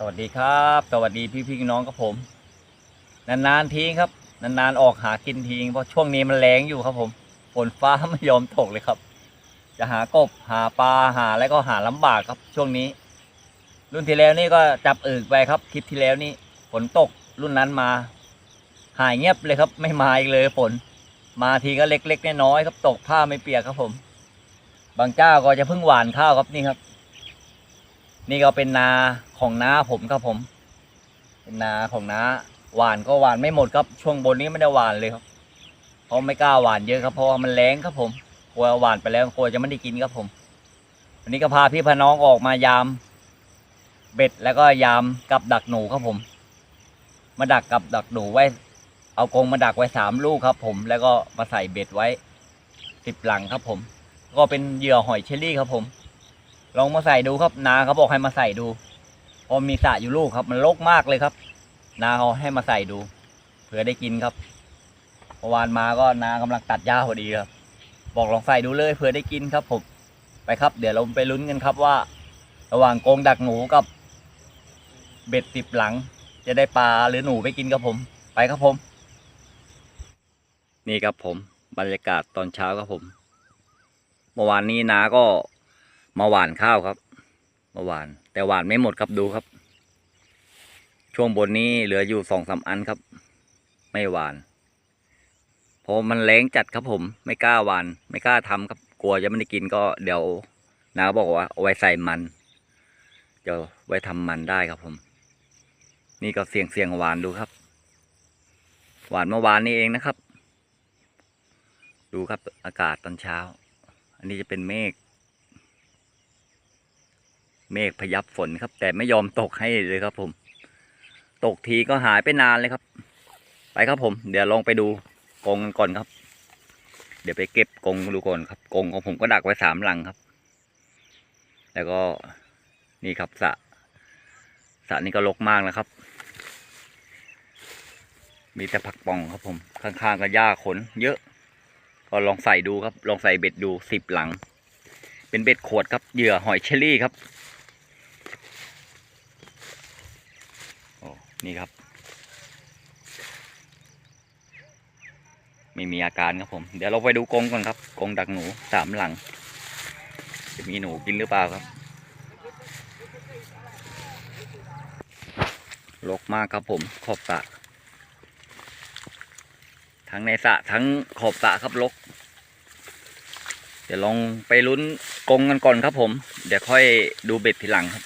สวัสดีครับ สวัสดีพี่พี่น้องครับผม นานๆทีครับ นานๆออกหากินทีเพราะช่วงนี้มันแรงอยู่ครับผมฝนฟ้าไม่ยอมตกเลยครับ จะหากบหาปลาหาอะไรก็หาลำบากครับ ช่วงนี้ รุ่นที่แล้วนี่ก็จับอึกไปครับ คลิปที่แล้วนี่ฝนตกรุ่นนั้นมา หายเงียบเลยครับ ไม่มาอีกเลยฝน มาทีก็เล็กๆน้อยๆครับ ตกผ้าไม่เปียกครับผม บางเจ้าก็จะเพิ่งหวานข้าวครับนี่ครับ นี่ก็เป็นนาของน้าผมครับผม เป็นนาของน้าหวานก็หวานไม่หมดครับ ช่วงบนนี้ไม่ได้หวานเลยครับ เพราะไม่กล้าหวานเยอะครับเพราะว่ามันแรงครับผมกลัวหวานไปแล้วกลัวจะไม่ได้กินครับผม วันนี้ก็พาพี่พน้องออกมายาม เบ็ดแล้วก็ยามกับดักหนูครับผม มาดักกับดักหนูไว้ เอากรงมาดักไว้สามลูกครับ ผม แล้วก็มาใส่เบ็ดไว้สิบหลังครับผม ก็เป็นเหยื่อหอยเชอรี่ครับผม ลองมาใส่ดูครับ นาเขาบอกให้มาใส่ดูเพราะมีสระอยู่ลูกครับ มันรกมากเลยครับ นาเขาให้มาใส่ดูเผื่อได้กินครับเมื่อวานมาก็นากำลังตัดหญ้าพอดีครับ บอกลองใส่ดูเลยเผื่อได้กินครับผมไปครับ เดี๋ยวเราไปลุ้นกันครับว่า ระหว่างโกงดักหนูกับ เบ็ดติบหลัง จะได้ปลาหรือหนูไปกินครับผม ไปครับผม นี่ครับผม บรรยากาศตอนเช้าครับผม เมื่อวานนี้นาก็ มาหวานข้าวครับ มาหวาน แต่หวานไม่หมดครับดูครับ ช่วงบนนี้เหลืออยู่สองสามอันครับ ไม่หวานเพราะมันแรงจัดครับผม ไม่กล้าหวาน ไม่กล้าทำครับ กลัวจะไม่ได้กินก็เดี๋ยวนาบอกว่าเอาไว้ใส่มันเดี๋ยวไว้ทำมันได้ครับผม นี่ก็เสียงเสียงหวานดูครับ หวานเมื่อวานนี้เองนะครับ ดูครับอากาศตอนเช้า อันนี้จะเป็นเมฆ เมฆพยับฝนครับ แต่ไม่ยอมตกให้เลยครับผม ตกทีก็หายไปนานเลยครับ ไปครับผม เดี๋ยวลองไปดูกรงกันก่อนครับ เดี๋ยวไปเก็บกรงดูก่อนครับกรงของผมก็ดักไว้สามหลังครับ แล้วก็นี่ครับสระสระนี่ก็รกมากนะครับ มีแต่ผักป่องครับผม ข้างๆก็หญ้าขน เยอะ ก็ลองใส่ดูครับ ลองใส่เบ็ดดูสิบหลัง เป็นเบ็ดขวดครับ เหยื่อหอยเชอรี่ครับ โอ้ นี่ครับ ไม่มีอาการครับผม เดี๋ยวเราไปดูกรงก่อนครับกรงดักหนูสามหลัง จะมีหนูกินหรือเปล่าครับรกมากครับผมขอบสระทั้งในสระทั้งขอบสระครับรกเดี๋ยวลองไปลุ้นกรงกันก่อนครับผม เดี๋ยวค่อยดูเบ็ดทีหลังครับ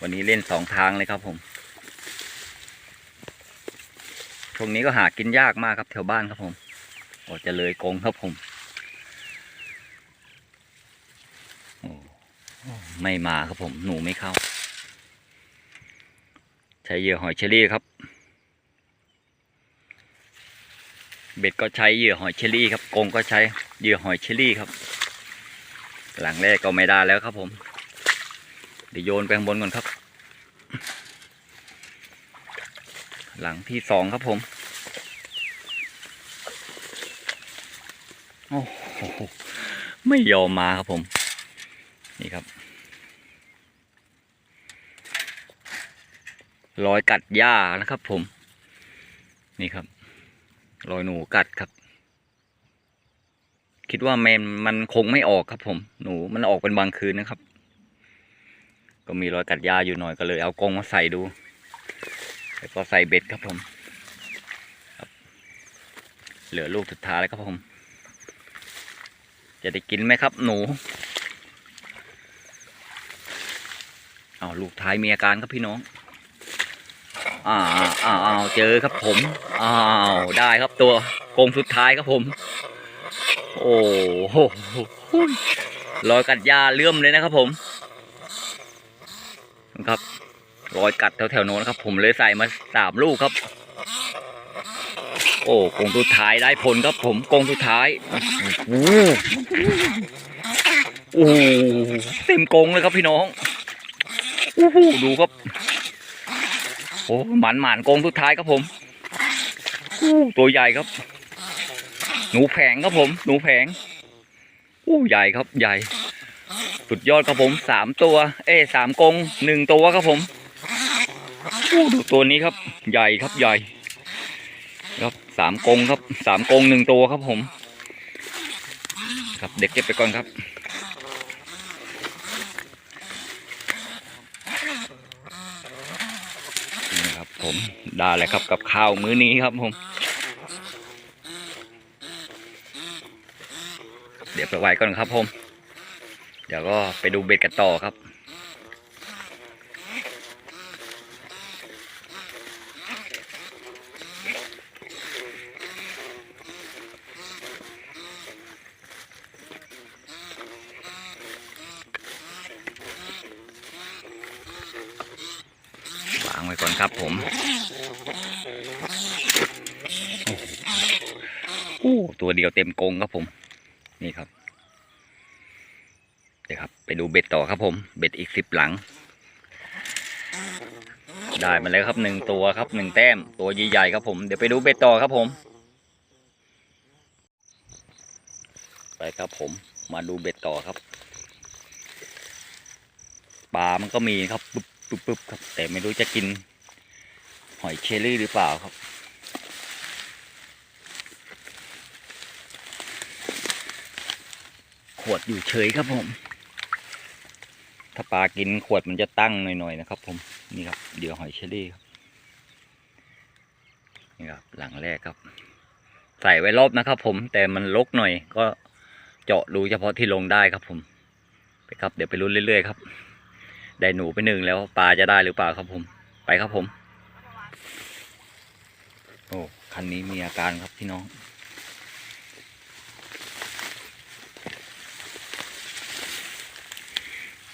วันนี้เล่นสองทางเลยครับผม ช่ วงนี้ก็หากินยากมากครับแถวบ้านครับผมโอ้จะเลยกงครับผมโอ้ไม่มาครับผม หนูไม่เข้า ใช้เหยื่อหอยเชอรี่ครับ เบ็ดก็ใช้เหยื่อหอยเชอรี่ครับกงก็ใช้เหยื่อหอยเชอรี่ครับ หลังแรกก็ไม่ได้แล้วครับผมเดี๋ยวโยนไปข้างบนก่อนครับ หลังที่สองครับผม โอ้โห ไม่ยอมมาครับผม นี่ครับ รอยกัดหญ้านะครับผม นี่ครับ รอยหนูกัดครับ คิดว่าแมนมันคงไม่ออกครับผม หนูมันออกเป็นบางคืนนะครับ ก็มีรอยกัดหญ้าอยู่หน่อยก็เลยเอากรงมาใส่ดู แล้วก็ใส่เบ็ดครับผมบเหลือลูกสุดท้ายแล้วครับผม จะได้กินไหมครับหนู เอาวลูกท้ายมีอาการครับพี่น้อง อ้าวอ้าวาวเจอครับผม อ้าว ได้ครับตัวกงสุดท้ายครับผม โอ้โหรอยกัดยาเลื่อมเลยนะครับผมครับ รอยกัดแถวๆโน้นครับ ผมเลยใส่มาสามลูกครับ โอ้กงสุดท้ายได้ผลครับ ผมกงสุดท้ายโอ้โหเต็มกงเลยครับพี่น้องดูครับโอ้หมันหมันกงสุดท้ายครับผมตัวใหญ่ครับ หนูแผงครับผม หนูแผงโอ้ใหญ่ครับใหญ่ สุดยอดครับผมสามตัว เอ้สามกงหนึ่งตัวครับผม ดูตัวนี้ครับ ใหญ่ครับใหญ่ ครับสามกงครับสามกงหนึ่งตัวครับผม ครับเด็กเก็บไปก่อนครับนี่ครับผมได้เลยครับกับข้าวมื้อนี้ครับผม เดี๋ยวไปไหวก่อนครับผม เดี๋ยวก็ไปดูเบ็ดกันต่อครับ ก่อนครับผมโอ้ตัวเดียวเต็มกรงครับผม นี่ครับเดี๋ยวครับ ไปดูเบ็ดต่อครับผม เบ็ดอีกสิบหลัง ได้มาแล้วครับหนึ่งตัวครับหนึ่งแต้ม ตัวใหญ่ๆครับผม เดี๋ยวไปดูเบ็ดต่อครับผม ไปครับผม มาดูเบ็ดต่อครับปลามันก็มีครับปุ๊บปุ๊บปุ๊บครับ แต่ไม่รู้จะกิน หอยเชอรี่หรือเปล่าครับ ขวดอยู่เฉยครับผม ถ้าปลากินขวดมันจะตั้งหน่อยๆนะครับ ผมนี่ครับเดี๋ยวหอยเชอรี่ครับนี่ครับหลังแรกครับ ใส่ไว้รอบนะครับ ผมแต่มันลกหน่อยก็เจาะรูเฉพาะที่ลงได้ครับ ผมไปครับ เดี๋ยวไปลุ้นเรื่อยๆครับได้หนูไปหนึ่งแล้วปลาจะได้หรือเปล่าครับผม ไปครับผม โอ้คันนี้มีอาการครับพี่น้อง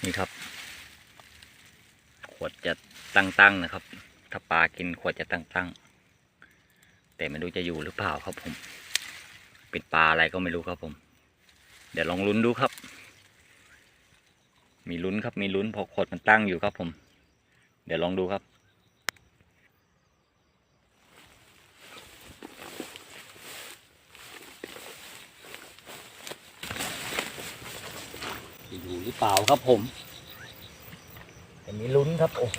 นี่ครับ ขวดจะตั้งๆนะครับ ถ้าปลากินขวดจะตั้งๆ แต่ไม่รู้จะอยู่หรือเปล่าครับผม เป็นปลาอะไรก็ไม่รู้ครับผม เดี๋ยวลองลุ้นดูครับ มีลุ้นครับมีลุ้นเพอขวดมันตั้งอยู่ครับผม เดี๋ยวลองดูครับ หรือเปล่าครับผมแต่มีลุ้นครับโอ้โห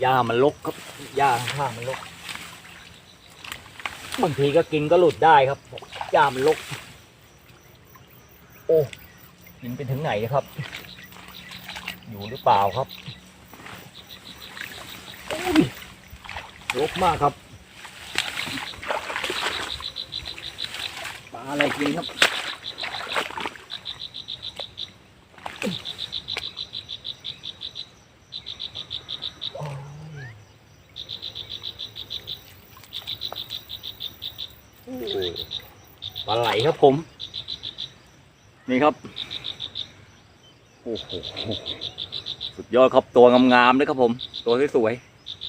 หญ้ามันลกครับหญ้าข้างๆมันลกบางทีก็กินก็หลุดได้ครับหญ้ามันลก โอ้กินไปถึงไหนครับ อยู่หรือเปล่าครับโอ้ยลกมากครับปลาอะไรกินครับ ปลาไหล ครับผม นี่ครับ โอ้โห สุดยอดครับตัวงามๆเลยครับผม ตัวสวย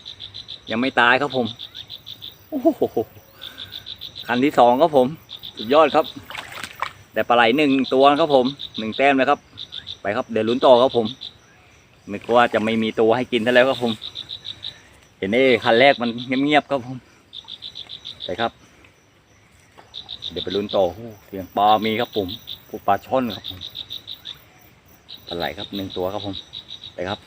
ๆยังไม่ตายครับผม โอ้โห คันที่สองครับผม สุดยอดครับ แต่ปลาไหลหนึ่งตัวครับผม หนึ่งแต้มนะครับ ไปครับ เดี๋ยวลุ้นต่อครับผมไม่กลัวจะไม่มีตัวให้กินซะแล้วครับผม เห็นไอ้คันแรกมันเงียบๆครับผมไปครับ เดี๋ยวไปลุ้นต่อโอ้เสียงปลามีครับผมปูปลาช่อนครับผมปลาไหลครับหนึ่งตัวครับผมไปครับ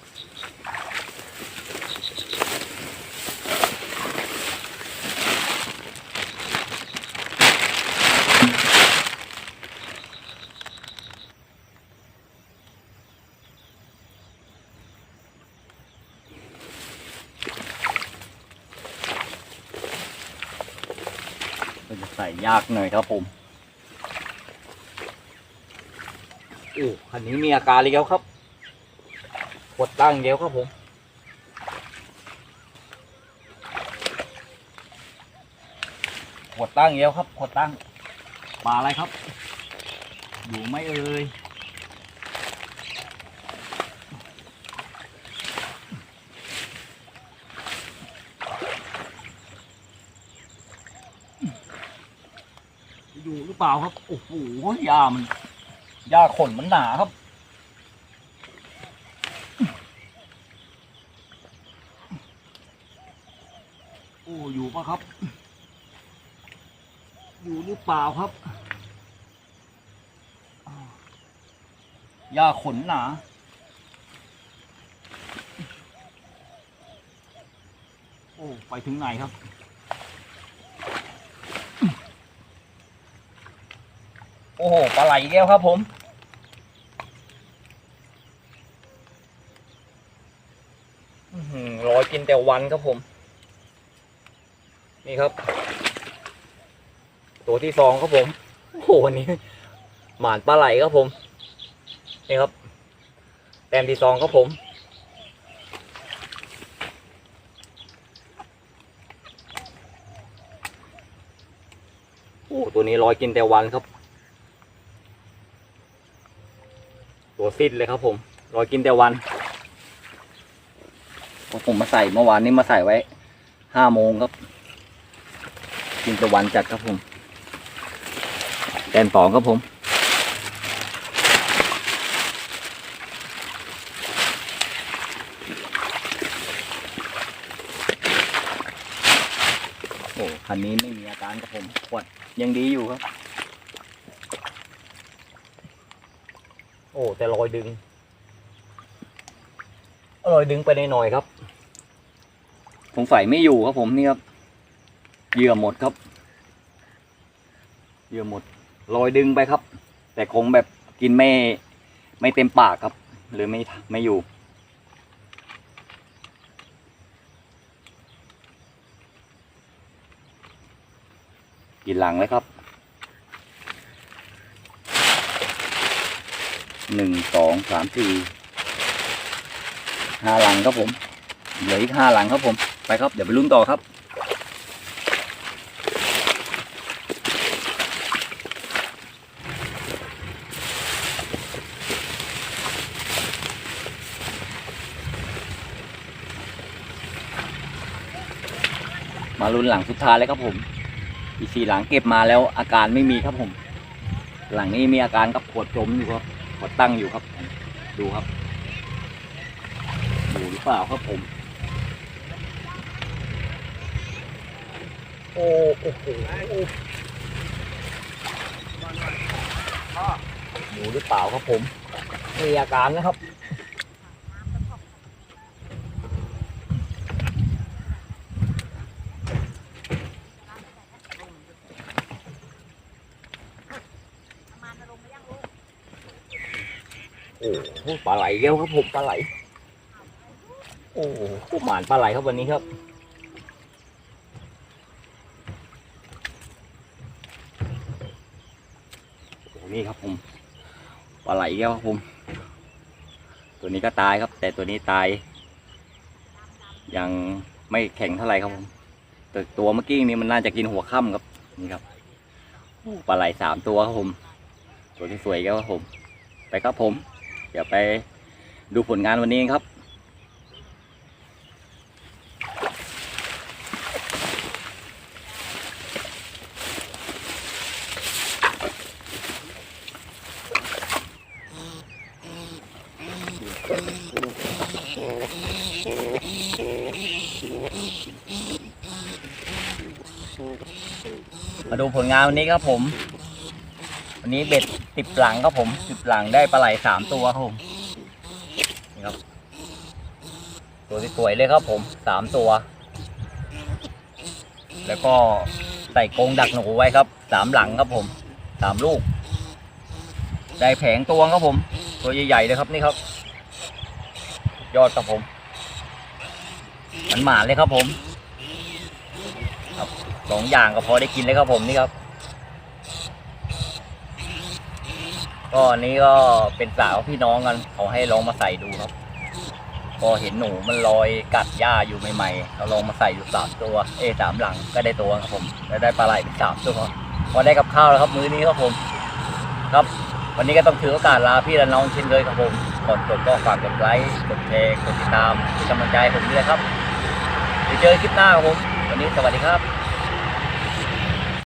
ยากหน่อยครับผมโอ้คันนี้มีอาการเลยแล้วครับกดตั้งเดียวครับผมกดตั้งเดียวครับกดตั้งปลาอะไรครับ อยู่ไม่เอ่ย อยู่หรือเปล่าครับ โอ้โหยามันยาขนมันหนาครับ โอ้อยู่ปะครับ อยู่หรือเปล่าครับยาขนหนาโอ้ไปถึงไหนครับ อ้โหปลาไหลอีกแล้วครับผมอื้อหือรอยกินแต่วันครับผม นี่ครับ ตัวที่สองครับผมโอ้โหวันนี้หมานปลาไหลครับผม นี่ครับ แต้มที่สองครับผมโอ้ตัวนี้รอยกินแต่วันครับ ตัวซิดเลยครับผมรอยกินแต่วันผมมาใส่เมื่อวานนี้มาใส่ไว้ห้าโมงครับ กินแต่วันจัดครับผมแต้มสองครับผมโอ้คันนี้ไม่มีอาการครับผมขวดยังดีอยู่ครับ โอ้ แต่รอยดึงรอยดึงไปหน่อยครับสงสัยไม่อยู่ครับผมนี่ครับเหยื่อหมดครับเหยื่อหมดรอยดึงไปครับ แต่คงแบบกินไม่ไม่เต็มปากครับ หรือไม่ไม่อยู่กินหลังเลยครับ หนึ่งสองสามสี่ห้าหลังครับผมเหลืออีกห้าหลังครับผมไปครับเดี๋ยวไปลุ้นต่อครับมาลุ้นหลังสุดท้ายเลยครับผม อีกสี่หลังเก็บมาแล้วอาการไม่มีครับผม หลังนี้มีอาการกับขวดจมอยู่ครับ ขวดตั้งอยู่ครับ ดูครับอยู่หรือเปล่าครับผม โอ้โอ้โหอยู่หรือเปล่าครับผมมีอาการนะครับ ปลาไหลเยอะครับผมปลาไหล โอ้โหหมานปลาไหลครับวันนี้ครับโอ้นี่ครับผมปลาไหลเยอะครับผม ตัวนี้ก็ตายครับ แต่ตัวนี้ตาย ยังไม่แข็งเท่าไหร่ครับผมแต่ตัวเมื่อกี้นี้มันน่าจะกินหัวค่ำครับนี่ครับปลาไหลสามตัวครับผม ตัวที่สวยครับผม ไปครับผม เดี๋ยวไปดูผลงานวันนี้ครับมาดูผลงานวันนี้ครับผม วันนี้เบ็ดติดหลังครับผมติดหลังได้ปลาไหลสามตัวครับผมนี่ครับ ตัวสวยเลยครับผมสามตัว แล้วก็ใส่กรงดักหนูไว้ครับสามหลังครับผมสามลูก ได้แผงตัวครับผม ตัวใหญ่ๆเลยครับนี่ครับ ยอดครับผมมันหมาเลยครับผมครับสองอย่างก็พอได้กินเลยครับผมนี่ครับ ก็อันนี้ก็เป็นสาวพี่น้องกันเขาให้ลองมาใส่ดูครับ พอเห็นหนูมันลอยกัดหญ้าอยู่ใหม่ๆเราลองมาใส่อยู่สามตัว เอสามหลังก็ได้ตัวครับผมแล้วได้ปลาไหลเป็นสามตัวพอได้กับข้าวแล้วครับมื้อนี้ครับผม ครับวันนี้ก็ต้องถือโอกาสลาพี่และน้องเช่นเคยครับผมก่อนจบก็ฝากกดไลค์กดแชร์กดติดตามเป็นกำลังใจผมด้วยครับเดี๋ยวเจอคลิปหน้าครับผม วันนี้สวัสดีครับ